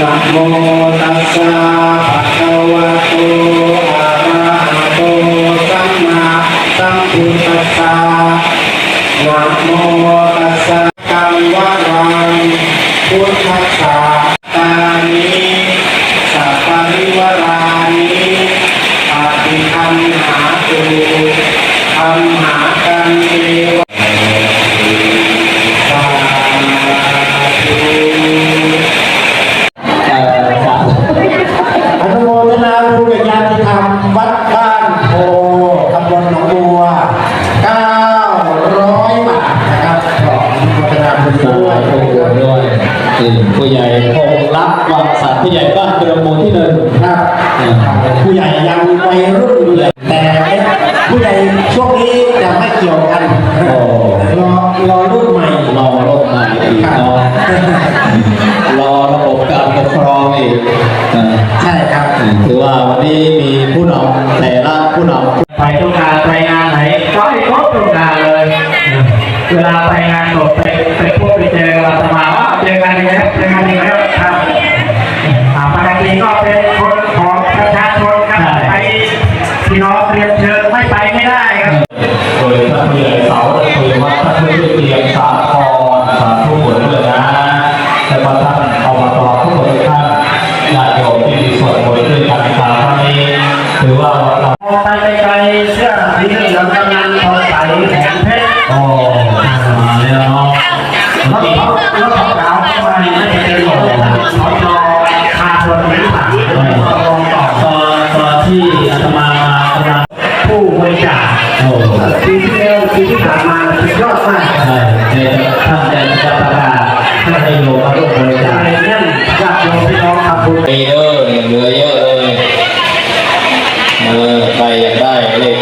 นะโมตัสสะภะคะวะโตอะระหะโตสัมมาสัมพุทธัสสะนะโมตัสสะกังวะรังพุท ถึงผู้ใหญ่คงรักวังสันผู้ใหญ่บ้านกระมูลที่หนึ่งครับผู้ใหญ่ยังวัยรุ่นอยู่เลยแต่ผู้ใหญ่ช่วงนี้จะไม่เกี่ยวกันโอ้รอรอรุ่นใหม่รอรถมาอีกเนาะรอระบบการปกครองอีกเออใช่ครับถือว่าวันนี้มีผู้นำแต่ละผู้นำไปทุกงานไปงานไหนก็ให้ครบทุกงานเลย เวลาไปงานศพไปไปพบไปเจออาตมาว่าเจอกันอีกแล้วเจอกันอีกแล้วครับอ่าปกติก็เป็นคนของประชาชนครับไปพี่น้องเรียนเชิญไม่ไปไม่ได้ครับโดยท่านผู้ใหญ่เสาตะคุยวัดท่านผู้ใหญ่เตรียมสาครสาธุผลเลยนะและว่าท่านเอบตทุกคนท่านญาติโยมที่มีส่วนบริด้วยกันในกษารครั้งนี้ถือว่าเราไปไกลเสื้อสีเหลืองกำลังทองใสแขนเพชร เองต่อตตที่อาตมาผู้บริจาคปีที่แล้วปีที่ผ่านมาสุดยอดมากในท่านจะประกาศท่านให้โยมมาร่วมบริจาคแน่นญาติโยมพี่น้องทำบุญเยอะเหลือเยอะเลยเออใครอยากได้เลขท้ายแปดศูนย์ว่าเมื่อกี้เลข